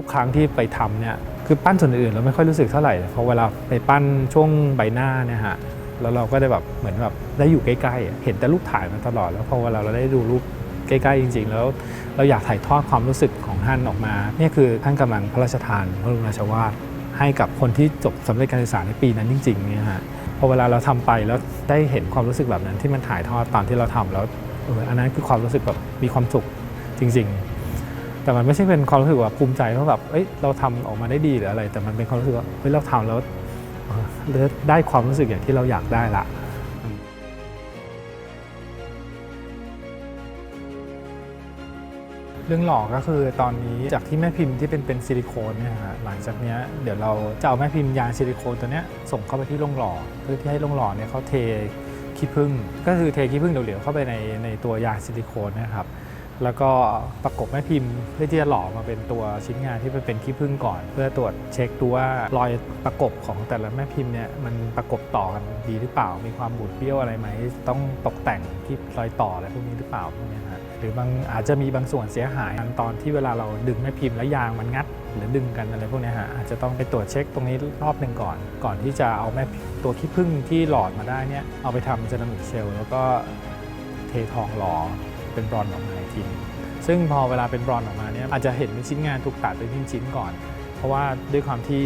ทุกครั้งที่ไปทำเนี่ยคือปั้นส่วนอื่นเราไม่ค่อยรู้สึกเท่าไหร่พอเวลาไปปั้นช่วงใบหน้าเนี่ยฮะแล้วเราก็ได้แบบเหมือนแบบได้อยู่ใกล้ๆ เห็นแต่รูปถ่ายมาตลอด แล้วพอเวลาเราได้ดูรูปใกล้ๆจริง ๆ แล้วเราอยากถ่ายทอดความรู้สึกของท่านออกมาเนี่ยคือท่านกำลังพระราชทานพระบรมราชวาทให้กับคนที่จบสำเร็จการศึกษาในปีนั้นจริงๆเนี่ยฮะพอเวลาเราทำไปแล้วได้เห็นความรู้สึกแบบนั้นที่มันถ่ายทอดตอนที่เราทำแล้วเอออันนั้นคือความรู้สึกแบบมีความสุขจริง ๆ แต่มันไม่ใช่เป็นความรู้สึกว่าภูมิใจว่าแบบเอ้ยเราทำออกมาได้ดีหรืออะไร แต่มันเป็นความรู้สึกว่าเฮ้ยเราทำแล้วได้ความรู้สึกอย่างที่เราอยากได้ละเรื่องหลอกก็คือตอนนี้จากที่แม่พิมพ์ที่เป็นเป็นซิลิโคนเนี่ยฮะหลังจากเนี้ยเดี๋ยวเราจะเอาแม่พิมพ์ยางซิลิโคนตัวเนี้ยส่งเข้าไปที่โรงหล่อเพื่อที่ให้โรงหล่อเนี่ยเขาเทขี้ผึ้งก็คือเทขี้ผึ้งเหลวๆเข้าไปในในตัวยางซิลิโคนนะครับ แล้วก็ประกบแม่พิมพ์เพื่อที่จะหล่อมาเป็นตัวชิ้นงานที่เป็นเป็นขี้ผึ้งก่อน เพื่อตรวจเช็คดูว่ารอยประกบของแต่ละแม่พิมพ์เนี่ยมันประกบต่อกันดีหรือเปล่า มีความบูดเบี้ยวอะไรไหม ต้องตกแต่งที่รอยต่ออะไรพวกนี้หรือเปล่าพวกนี้ฮะหรือบางอาจจะมีบางส่วนเสียหายตอนที่เวลาเราดึงแม่พิมพ์แล้วยางมันงัด หรือดึงกันอะไรพวกนี้ฮะอาจจะต้องไปตรวจเช็คตรงนี้รอบหนึ่งก่อน ก่อนที่จะเอาแม่ตัวขี้ผึ้งที่หลอดมาได้เนี่ยเอาไปทำเซรามิกเชลแล้วก็เททองหล่อ เป็นบรอนออกมาอีกทีนึงซึ่งพอเวลาเป็นบรอนออกมาเนี่ยอาจจะเห็นเป็นชิ้นงานถูกตัดเป็นชิ้นๆก่อน เพราะว่าด้วยความที่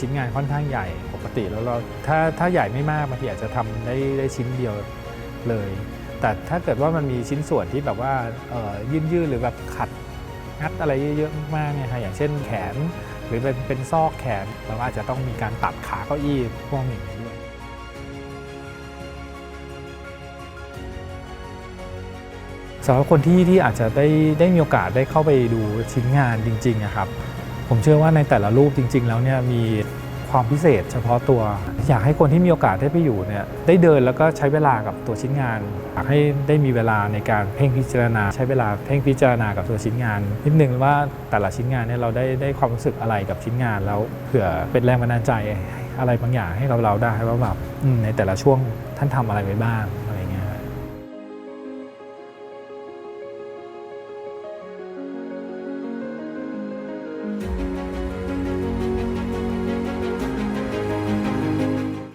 ชิ้นงานค่อนข้างใหญ่ปกติแล้วเราถ้าถ้าใหญ่ไม่มากบางทีอาจจะทำได้ได้ชิ้นเดียวเลย แต่ถ้าเกิดว่ามันมีชิ้นส่วนที่แบบว่าเอ่อยืดๆหรือแบบขัดงัดอะไรเยอะๆมากๆเนี่ยฮะอย่างเช่นแขน หรือเป็นเป็นซอกแขนเราอาจจะต้องมีการตัดขาเก้าอี้พวกนี้ด้วย สำหรับคนที่ที่อาจจะได้ได้มีโอกาสได้เข้าไปดูชิ้นงานจริงๆนะครับผมเชื่อว่าในแต่ละรูปจริง ๆ แล้วเนี่ยมีความพิเศษเฉพาะตัว อยากให้คนที่มีโอกาสได้ไปอยู่เนี่ยได้เดินแล้วก็ใช้เวลากับตัวชิ้นงานอยากให้ได้มีเวลาในการเพ่งพิจารณา ใช้เวลาเพ่งพิจารณากับตัวชิ้นงาน นิดนึงว่าแต่ละชิ้นงานเนี่ยเราได้ได้ความรู้สึกอะไรกับชิ้นงานแล้วเผื่อเป็นแรงบันดาลใจอะไรบางอย่างให้เราเราได้ว่าแบบในแต่ละช่วงท่านทำอะไรไว้บ้าง